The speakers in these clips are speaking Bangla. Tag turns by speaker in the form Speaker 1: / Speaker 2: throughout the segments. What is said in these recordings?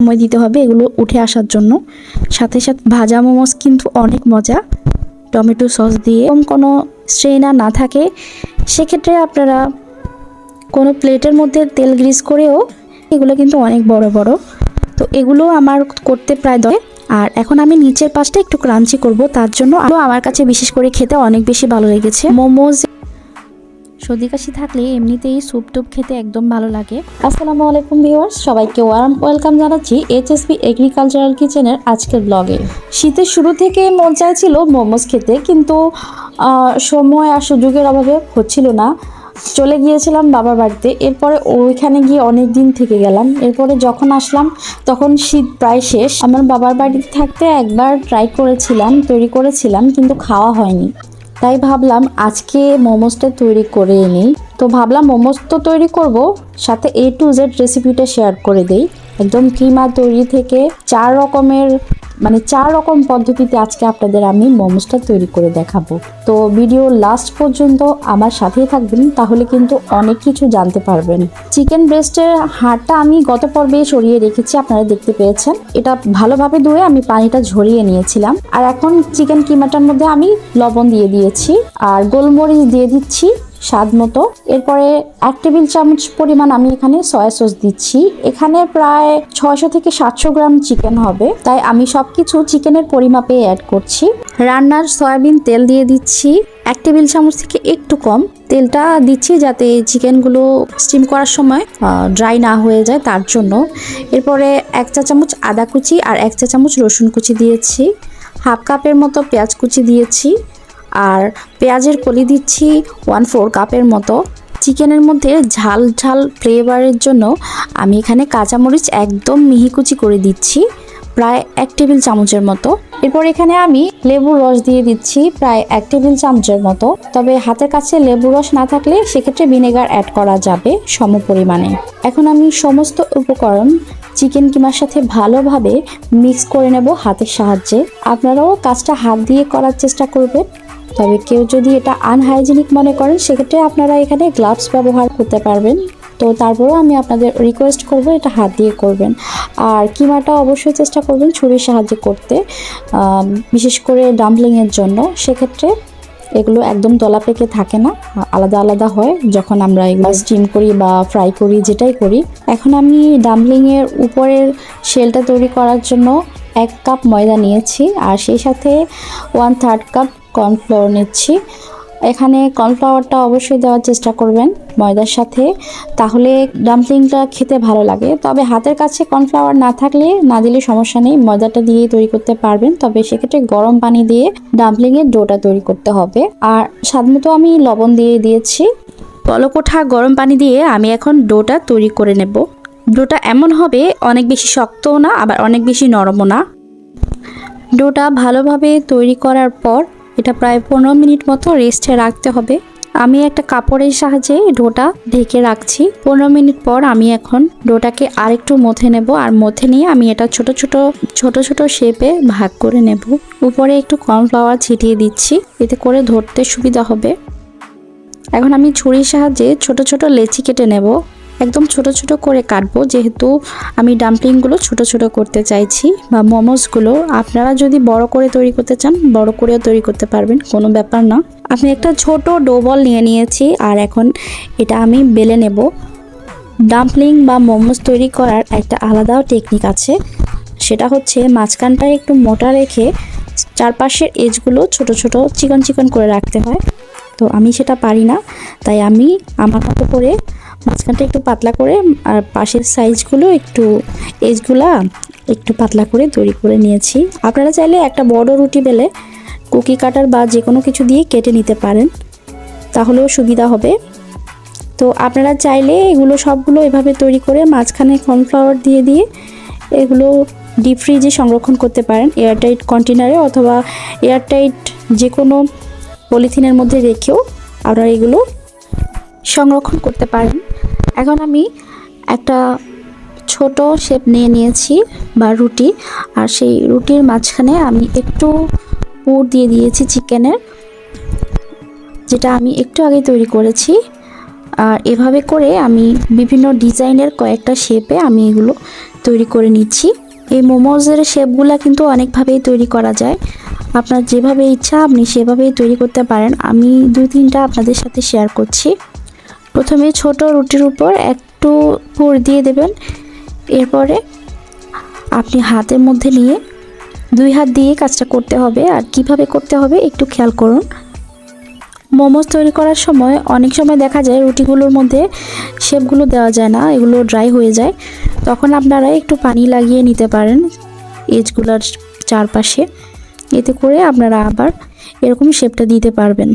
Speaker 1: সময় দিতে হবে এগুলো উঠে আসার জন্য। সাথে সাথে ভাজা মোমোস কিন্তু অনেক মজা। টমেটো সস দিয়ে এরকম কোনো স্ট্রেনার না থাকে। সেক্ষেত্রে আপনারা কোনো প্লেটের মধ্যে তেল গ্রিস করেও এগুলো কিন্তু অনেক বড় বড়। তো এগুলো আমার করতে প্রায় দয় আর এখন আমি নিচের পাশটা একটু ক্রাঞ্চি করব, তার জন্য আরও আমার কাছে বিশেষ করে খেতে অনেক বেশি ভালো লেগেছে। মোমোজ সর্দি কাশি থাকলে এমনিতেই স্যুপ টুপ খেতে একদম ভালো লাগে। আসসালামু আলাইকুম ভিউয়ার্স, সবাইকে ওয়ার্ম ওয়েলকাম জানাচ্ছি এইচএসপি এগ্রিকালচারাল কিচেনের আজকের ব্লগে শীতের শুরু থেকে মন চাইছিল মোমোস খেতে, কিন্তু সময় আর সুযোগের অভাবে হচ্ছিল না। চলে গিয়েছিলাম বাবার বাড়িতে, এরপরে ওইখানে গিয়ে অনেক দিন থেকে গেলাম। এরপরে যখন আসলাম, তখন শীত প্রায় শেষ। আমার বাবার বাড়িতে থাকতে একবার ট্রাই করেছিলাম, তৈরি করেছিলাম, কিন্তু খাওয়া হয়নি। তাই ভাবলাম আজকে মোমোসটা তৈরি করে নিই। তো ভাবলাম মোমোস তো তৈরি করব, সাথে এ টু জেড রেসিপিটা শেয়ার করে দেই। একদম কিমা তৈরি থেকে চার রকমের মানে চার রকম পদ্ধতিতে আজকে আপনাদের আমি মোমোসটা তৈরি করে দেখাবো। তো ভিডিও লাস্ট পর্যন্ত আমার সাথেই থাকবেন, তাহলে কিন্তু অনেক কিছু জানতে পারবেন। চিকেন ব্রেস্টের হাড়টা আমি গত পর্বে সরিয়ে রেখেছি, আপনারা দেখতে পেয়েছেন। এটা ভালোভাবে ধুয়ে আমি পানিটা ঝরিয়ে নিয়েছিলাম। আর এখন চিকেন কিমাটার মধ্যে আমি লবণ দিয়ে দিয়েছি, আর গোলমরিচ দিয়ে দিচ্ছি। স্বাদ মতো। এরপরে এক টেবিল চামচ পরিমাণ আমি এখানে সয়া সস দিচ্ছি। এখানে প্রায় ছয়শো থেকে সাতশো গ্রাম চিকেন হবে। তাই আমি সবকিছু চিকেনের পরিমাপে অ্যাড করছি। রান্নার সয়াবিন তেল দিয়ে দিচ্ছি। এক টেবিল চামচ থেকে একটু কম তেলটা দিচ্ছি যাতে চিকেনগুলো স্টিম করার সময় ড্রাই না হয়ে যায় তার জন্য। এরপরে এক চা চামচ আদা কুচি আর এক চা চামচ রসুন কুচি দিয়েছি। হাফ কাপের মতো পেঁয়াজ কুচি দিয়েছি। আর পেঁয়াজের কলি দিচ্ছি ওয়ান ফোর কাপের মতো। চিকেনের মধ্যে ঝাল ঝাল ফ্লেভারের জন্য আমি এখানে কাঁচামরিচ একদম মিহিকুচি করে দিচ্ছি, প্রায় এক টেবিল চামচের মতো। এরপর এখানে আমি লেবুর রস দিয়ে দিচ্ছি প্রায় এক টেবিল চামচের মতো। তবে হাতের কাছে লেবুর রস না থাকলে সেক্ষেত্রে ভিনেগার অ্যাড করা যাবে সম পরিমাণে। এখন আমি সমস্ত উপকরণ চিকেন কিমার সাথে ভালোভাবে মিক্স করে নেব হাতের সাহায্যে। আপনারাও কাজটা হাত দিয়ে করার চেষ্টা করবেন। তবে কেউ যদি এটা আনহাইজেনিক মনে করেন, সেক্ষেত্রে আপনারা এখানে গ্লাভস ব্যবহার করতে পারবেন। তো তারপরেও আমি আপনাদের রিকোয়েস্ট করব, এটা হাত দিয়ে করবেন। আর কিমাটা অবশ্যই চেষ্টা করবেন ছুরির সাহায্যে করতে বিশেষ করে ডাম্পলিংয়ের জন্য। সেক্ষেত্রে এগুলো একদম দলা পেকে থাকে না, আলাদা আলাদা হয়। যখন আমরা এগুলো স্টিম করি বা ফ্রাই করি, যেটাই করি। এখন আমি ডাম্পলিংয়ের উপরের শেলটা তৈরি করার জন্য এক কাপ ময়দা নিয়েছি। আর সেই সাথে ওয়ান থার্ড কাপ কর্নফ্লাওয়ার নিচ্ছি। এখানে কর্নফ্লাওয়ারটা অবশ্যই দেওয়ার চেষ্টা করবেন ময়দার সাথে। তাহলে ডাম্পলিংটা খেতে ভালো লাগে। তবে হাতের কাছে কর্নফ্লাওয়ার না থাকলে, না দিলে সমস্যা নেই। ময়দাটা দিয়েই তৈরি করতে পারবেন। তবে সেক্ষেত্রে গরম পানি দিয়ে ডাম্পলিংয়ের ডোটা তৈরি করতে হবে। আর সাধারণত আমি লবণ দিয়ে দিয়েছি। পলকোঠা গরম পানি দিয়ে আমি এখন ডোটা তৈরি করে নেব। ডোটা এমন হবে, অনেক বেশি শক্তও না, আবার অনেক বেশি নরমও না। ডোটা ভালোভাবে তৈরি করার পর এটা প্রায় পনেরো মিনিট মতো রেস্টে রাখতে হবে। আমি একটা কাপড়ের সাহায্যে ডোটা ঢেকে রাখছি। পনেরো মিনিট পর আমি এখন ডোটাকে আরেকটু মথে নেব আর মথে নিয়ে আমি এটা ছোট ছোট ছোট ছোট শেপে ভাগ করে নেব। উপরে একটু কর্নফ্লাওয়ার ছিটিয়ে দিচ্ছি, এতে করে ধরতে সুবিধা হবে। এখন আমি ছুরির সাহায্যে ছোট ছোট লেচি কেটে নেব। একদম ছোট ছোট করে কাটবো। যেহেতু আমি ডাম্পলিংগুলো ছোট ছোট করতে চাইছি বা মোমোসগুলো আপনারা যদি বড় করে তৈরি করতে চান, বড় করেও তৈরি করতে পারবেন, কোনো ব্যাপার না। আমি একটা ছোট ডোবল নিয়ে নিয়েছি আর এখন এটা আমি বেলে নেব। ডাম্পলিং বা মোমোস তৈরি করার একটা আলাদাও টেকনিক আছে। সেটা হচ্ছে মাঝখানটা একটু মোটা রেখে চারপাশের এজগুলো ছোট ছোট চিকন চিকন করে রাখতে হয়। তো আমি সেটা পারি না, তাই আমি আমার মতো করে মাঝখানটা একটু পাতলা করে, আর পাশের সাইজগুলো একটু, এজগুলা একটু পাতলা করে তৈরি করে নিয়েছি। আপনারা চাইলে একটা বড় রুটি বেলে কুকি কাটার বা যে কোনো কিছু দিয়ে কেটে নিতে পারেন, তাহলেও সুবিধা হবে। তো আপনারা চাইলে এগুলো সবগুলো এভাবে তৈরি করে মাঝখানে কর্নফ্লাওয়ার দিয়ে দিয়ে এগুলো ডিপ ফ্রিজে সংরক্ষণ করতে পারেন এয়ারটাইট কন্টেনারে অথবা এয়ারটাইট যে কোনো পলিথিনের মধ্যে রেখেও আপনারা এগুলো সংরক্ষণ করতে পারেন। এখন আমি একটা ছোট শেপ নিয়ে নিয়েছি, বা রুটি, আর সেই রুটির মাঝখানে আমি একটু পুর দিয়ে দিয়েছি চিকেনের, যেটা আমি একটু আগে তৈরি করেছি। আর এভাবে করে আমি বিভিন্ন ডিজাইনের কয়েকটা শেপে আমি এগুলো তৈরি করে নিচ্ছি। এই মোমোজের শেপগুলো কিন্তু অনেকভাবেই তৈরি করা যায়। আপনার যেভাবে ইচ্ছা, আপনি সেভাবেই তৈরি করতে পারেন। আমি দুই তিনটা আপনাদের সাথে শেয়ার করছি। প্রথমে ছোট রুটির উপর একটু পুর দিয়ে দেবেন। এরপরে আপনি হাতের মধ্যে নিয়ে দুই হাত দিয়ে কাজটা করতে হবে। আর কীভাবে করতে হবে একটু খেয়াল করুন। মোমোজ তৈরি করার সময় অনেক সময় দেখা যায় রুটিগুলোর মধ্যে শেপগুলো দেওয়া যায় না, এগুলো ড্রাই হয়ে যায়। তখন আপনারা একটু পানি লাগিয়ে নিতে পারেন এজগুলোর চারপাশে। এতে করে আপনারা আবার এরকম শেপটা দিতে পারবেন।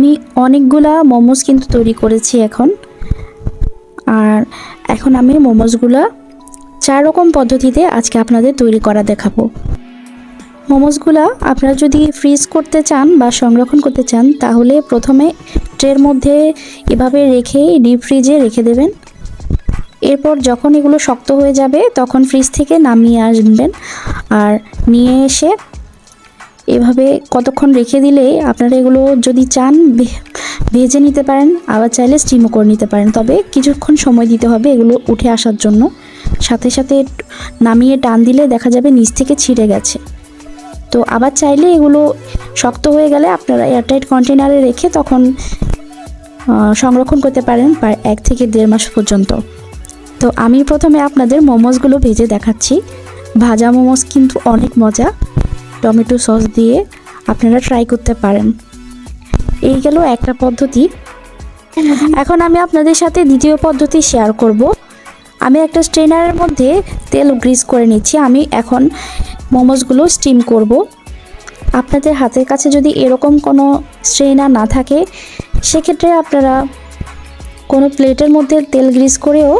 Speaker 1: আমি অনেকগুলা মোমোজ কিন্তু তৈরি করেছি এখন। আর এখন আমি মোমোজগুলা চার রকম পদ্ধতিতে আজকে আপনাদের তৈরি করা দেখাবো। মোমোজগুলা আপনারা যদি ফ্রিজ করতে চান বা সংরক্ষণ করতে চান, তাহলে প্রথমে ট্রের মধ্যে এভাবে রেখে ডিপ ফ্রিজে রেখে দেবেন। এরপর যখন এগুলো শক্ত হয়ে যাবে, তখন ফ্রিজ থেকে নামিয়ে আসবেন। আর নিয়ে এসে এভাবে কতক্ষণ রেখে দিলে আপনারা এগুলো যদি চান ভেজে নিতে পারেন, আবার চাইলে স্টিমও করে নিতে পারেন। তবে কিছুক্ষণ সময় দিতে হবে এগুলো উঠে আসার জন্য। সাথে সাথে নামিয়ে টান দিলে দেখা যাবে নিচ থেকে ছিঁড়ে গেছে। তো আবার চাইলে এগুলো শক্ত হয়ে গেলে আপনারা এয়ারটাইট কন্টেনারে রেখে তখন সংরক্ষণ করতে পারেন প্রায় এক থেকে দেড় মাস পর্যন্ত। তো আমি প্রথমে আপনাদের মোমোসগুলো ভেজে দেখাচ্ছি। ভাজা মোমোস কিন্তু অনেক মজা। টমেটো সস দিয়ে আপনারা ট্রাই করতে পারেন। এই গেল একটা পদ্ধতি। এখন আমি আপনাদের সাথে দ্বিতীয় পদ্ধতি শেয়ার করব। আমি একটা স্ট্রেনারের মধ্যে তেল গ্রিস করে নিচ্ছি। আমি এখন মোমোসগুলো স্টিম করব। আপনাদের হাতের কাছে যদি এরকম কোনো স্ট্রেনার না থাকে, সেক্ষেত্রে আপনারা কোনো প্লেটের মধ্যে তেল গ্রিস করেও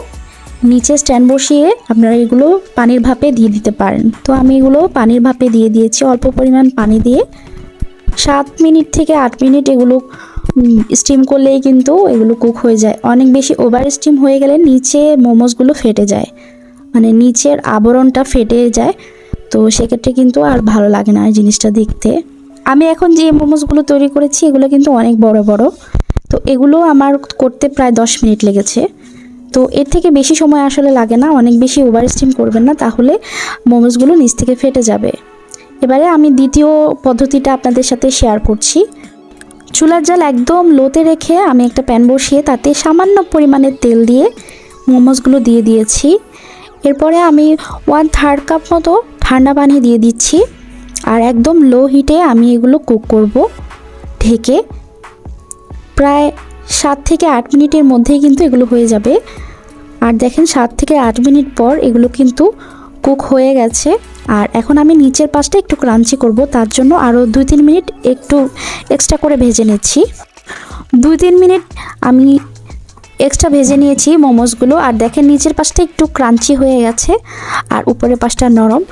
Speaker 1: নিচে স্ট্যান্ড বসিয়ে আপনারা এগুলো পানির ভাপে দিয়ে দিতে পারেন। তো আমি এগুলো পানির ভাপে দিয়ে দিয়েছি। অল্প পরিমাণ পানি দিয়ে সাত মিনিট থেকে আট মিনিট এগুলো স্টিম করলেই কিন্তু এগুলো কুক হয়ে যায়। অনেক বেশি ওভার স্টিম হয়ে গেলে নিচে মোমোসগুলো ফেটে যায়। মানে নিচের আবরণটা ফেটে যায়। তো সেক্ষেত্রে কিন্তু আর ভালো লাগে না জিনিসটা দেখতে। আমি এখন যে মোমোসগুলো তৈরি করেছি, এগুলো কিন্তু অনেক বড় বড়। তো এগুলো আমার করতে প্রায় দশ মিনিট লেগেছে। তো এর থেকে বেশি সময় আসলে লাগে না, অনেক বেশি ওভার স্টিম করবেন না, তাহলে মোমোসগুলো নিচ থেকে ফেটে যাবে। এবারে আমি দ্বিতীয় পদ্ধতিটা আপনাদের সাথে শেয়ার করছি। চুলার জাল একদম লোতে রেখে আমি একটা প্যান বসিয়ে তাতে সামান্য পরিমাণে তেল দিয়ে মোমোসগুলো দিয়ে দিয়েছি। এরপরে আমি ওয়ান থার্ড কাপ মতো ঠান্ডা পানি দিয়ে দিচ্ছি আর একদম লো হিটে আমি এগুলো কুক করব। ঢেকে প্রায় সাত থেকে আট মিনিটের মধ্যেই কিন্তু এগুলো হয়ে যাবে। আর দেখেন, সাত থেকে আট মিনিট পর এগুলো কিন্তু কুক হয়ে গেছে। আর এখন আমি নিচের পাশটা একটু ক্রাঞ্চি করব, তার জন্য আরও দুই তিন মিনিট একটু এক্সট্রা করে ভেজে নিচ্ছি। দুই তিন মিনিট আমি এক্সট্রা ভেজে নিয়েছি মোমোসগুলো। আর দেখেন, নিচের পাশটা একটু ক্রাঞ্চি হয়ে গেছে, আর উপরের পাশটা নরম।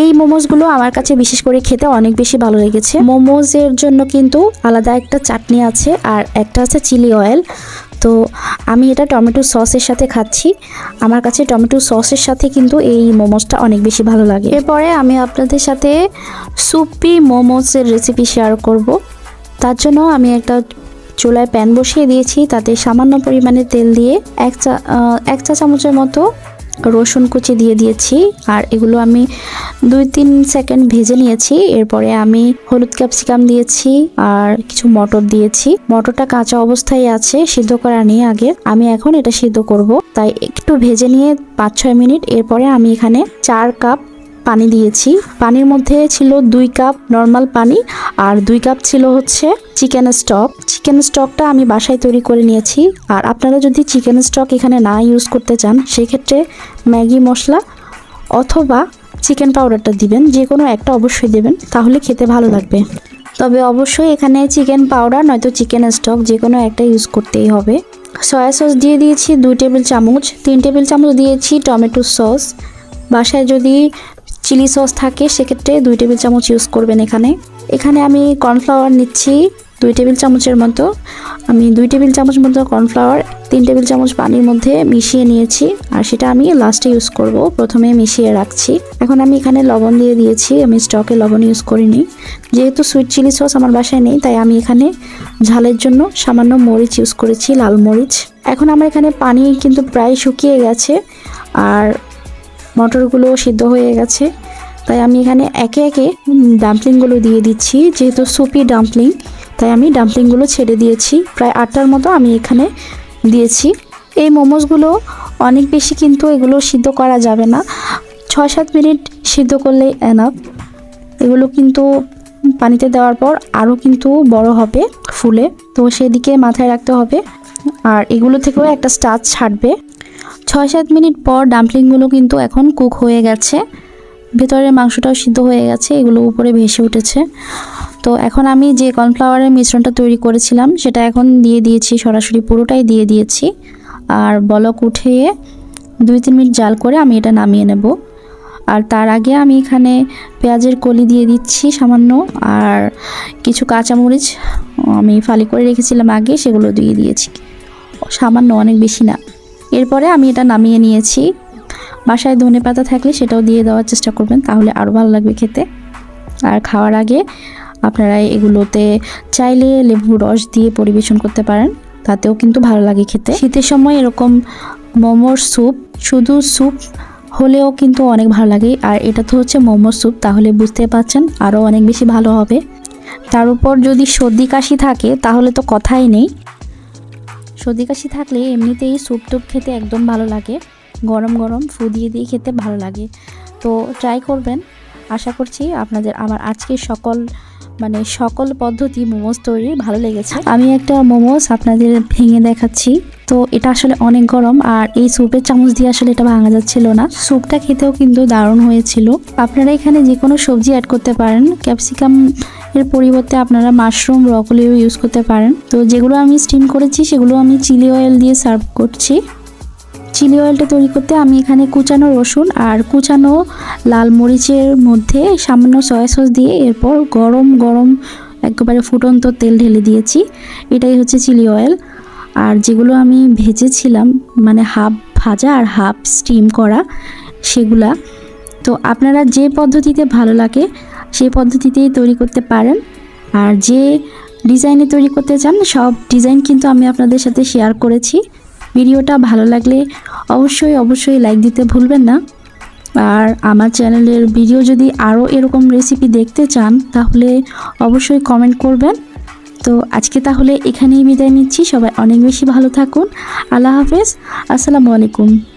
Speaker 1: এই মোমোসগুলো আমার কাছে বিশেষ করে খেতে অনেক বেশি ভালো লেগেছে। মোমোজের জন্য কিন্তু আলাদা একটা চাটনি আছে আর একটা আছে চিলি অয়েল। তো আমি এটা টমেটো সসের সাথে খাচ্ছি। আমার কাছে টমেটো সসের সাথে কিন্তু এই মোমোসটা অনেক বেশি ভালো লাগে। এরপরে আমি আপনাদের সাথে সুপি মোমোসের রেসিপি শেয়ার করব। তার জন্য আমি একটা চুলায় প্যান বসিয়ে দিয়েছি। তাতে সামান্য পরিমাণে তেল দিয়ে এক চা এক চা চামচের মতো রসুন কুচি দিয়ে দিয়েছি, আর এগুলো আমি দুই তিন সেকেন্ড ভেজে নিয়েছি। এরপরে আমি হলুদ ক্যাপসিকাম দিয়েছি আর কিছু মটর দিয়েছি। মটরটা কাঁচা অবস্থায় আছে, সিদ্ধ করা নিয়ে আগে। আমি এখন এটা সিদ্ধ করব। তাই একটু ভেজে নিয়ে পাঁচ ছয় মিনিট। এরপরে আমি এখানে চার কাপ পানি দিয়েছি। পানির মধ্যে ছিল দুই কাপ নর্মাল পানি আর দুই কাপ ছিল হচ্ছে চিকেন স্টক চিকেন স্টকটা আমি বাসায় তৈরি করে নিয়েছি। আর আপনারা যদি চিকেন স্টক এখানে না ইউজ করতে চান, সেক্ষেত্রে ম্যাগি মশলা অথবা চিকেন পাউডারটা দিবেন। যে কোনো একটা অবশ্যই দেবেন, তাহলে খেতে ভালো লাগবে। তবে অবশ্যই এখানে চিকেন পাউডার নয়তো চিকেন স্টক যে কোনো একটা ইউজ করতেই হবে। সয়া সস দিয়ে দিয়েছি দুই টেবিল চামচ। তিন টেবিল চামচ দিয়েছি টমেটো সস বাসায় যদি চিলি সস থাকে, সেক্ষেত্রে দুই টেবিল চামচ ইউজ করবেন এখানে। এখানে আমি কর্নফ্লাওয়ার নিচ্ছি দুই টেবিল চামচের মতো। আমি দুই টেবিল চামচ মতো কর্নফ্লাওয়ার তিন টেবিল চামচ পানির মধ্যে মিশিয়ে নিয়েছি, আর সেটা আমি লাস্টে ইউজ করব। প্রথমে মিশিয়ে রাখছি। এখন আমি এখানে লবণ দিয়ে দিয়েছি, আমি স্টকে লবণ ইউজ করিনি। যেহেতু সুইট চিলি সস আমার বাসায় নেই, তাই আমি এখানে ঝালের জন্য সামান্য মরিচ ইউজ করেছি, লাল মরিচ। এখন আমার এখানে পানি কিন্তু প্রায় শুকিয়ে গেছে, আর মটরগুলো সিদ্ধ হয়ে গেছে। তাই আমি এখানে একে একে ডাম্পলিংগুলো দিয়ে দিচ্ছি, যেহেতু সুপি ডাম্পলিং, তাই আমি ডাম্পলিংগুলো ছেড়ে দিয়েছি। প্রায় আটটার মতো আমি এখানে দিয়েছি। এই মোমোসগুলো অনেক বেশি কিন্তু এগুলো সিদ্ধ করা যাবে না। ছয় সাত মিনিট সিদ্ধ করলে এনাফ এগুলো কিন্তু পানিতে দেওয়ার পর আরও কিন্তু বড় হবে ফুলে। তো সেদিকে মাথায় রাখতে হবে। আর এগুলো থেকেও একটা স্টাচ ছাড়বে। ছয় সাত মিনিট পর ডাম্পলিংগুলো কিন্তু এখন কুক হয়ে গেছে। ভেতরের মাংসটাও সিদ্ধ হয়ে গেছে, এগুলো উপরে ভেসে উঠেছে। তো এখন আমি যে কর্নফ্লাওয়ারের মিশ্রণটা তৈরি করেছিলাম, সেটা এখন দিয়ে দিয়েছি, সরাসরি পুরোটাই দিয়ে দিয়েছি। আর বলক উঠিয়ে দুই তিন মিনিট জাল করে আমি এটা নামিয়ে নেব। আর তার আগে আমি এখানে পেঁয়াজের কলি দিয়ে দিচ্ছি সামান্য, আর কিছু কাঁচামরিচ আমি ফালি করে রেখেছিলাম আগে, সেগুলো দিয়ে দিয়েছি। সামান্য, অনেক বেশি না। এরপরে আমি এটা নামিয়ে নিয়েছি। বাসায় ধনে পাতা থাকলে সেটাও দিয়ে দেওয়ার চেষ্টা করবেন, তাহলে আরও ভালো লাগবে খেতে। আর খাওয়ার আগে আপনারা এগুলোতে চাইলে লেবু রস দিয়ে পরিবেশন করতে পারেন, তাতেও কিন্তু ভালো লাগে খেতে। শীতের সময় এরকম মোমোর স্যুপ, শুধু স্যুপ হলেও কিন্তু অনেক ভালো লাগে। আর এটা তো হচ্ছে মোমোর স্যুপ, তাহলে বুঝতে পারছেন আরও অনেক বেশি ভালো হবে। তার উপর যদি সর্দি কাশি থাকে, তাহলে তো কথাই নেই। সর্দি কাশি থাকলে এমনিতেই স্যুপ টুপ খেতে একদম ভালো লাগে। গরম গরম ফু দিয়ে দিয়ে খেতে ভালো লাগে। তো ট্রাই করবেন। আশা করছি আপনাদের আমার আজকের সকল মানে সকল পদ্ধতি মোমোজ তৈরি ভালো লেগেছে। আমি একটা মোমোজ আপনাদের ভেঙে দেখাচ্ছি। তো এটা আসলে অনেক গরম আর এই স্যুপের চামচ দিয়ে আসলে এটা ভাঙা যাচ্ছিল না। স্যুপটা খেতেও কিন্তু দারুণ হয়েছিল। আপনারা এখানে যে কোনো সবজি অ্যাড করতে পারেন। ক্যাপসিকাম এর পরিবর্তে আপনারা মাশরুম ব্রকলিও ইউজ করতে পারেন। তো যেগুলো আমি স্টিম করেছি, সেগুলো আমি চিলি অয়েল দিয়ে সার্ভ করছি। চিলি অয়েলটা তৈরি করতে আমি এখানে কুচানো রসুন আর কুচানো লাল মরিচের মধ্যে সামান্য সয়া সস দিয়ে এরপর গরম গরম একেবারে ফুটন্ত তেল ঢেলে দিয়েছি। এটাই হচ্ছে চিলি অয়েল আর যেগুলো আমি ভেজেছিলাম মানে হাফ ভাজা আর হাফ স্টিম করা, সেগুলা। তো আপনারা যে পদ্ধতিতে ভালো লাগে সেই পদ্ধতিতেই তৈরি করতে পারেন। আর যে ডিজাইনে তৈরি করতে চান, সব ডিজাইন কিন্তু আমি আপনাদের সাথে শেয়ার করেছি। ভিডিওটা ভালো লাগলে অবশ্যই অবশ্যই লাইক দিতে ভুলবেন না। আর আমার চ্যানেলের ভিডিও যদি আরও এরকম রেসিপি দেখতে চান, তাহলে অবশ্যই কমেন্ট করবেন। তো আজকে তাহলে এখানেই বিদায় নিচ্ছি। সবাই অনেক বেশি ভালো থাকুন। আল্লাহ হাফেজ। আসসালামু আলাইকুম।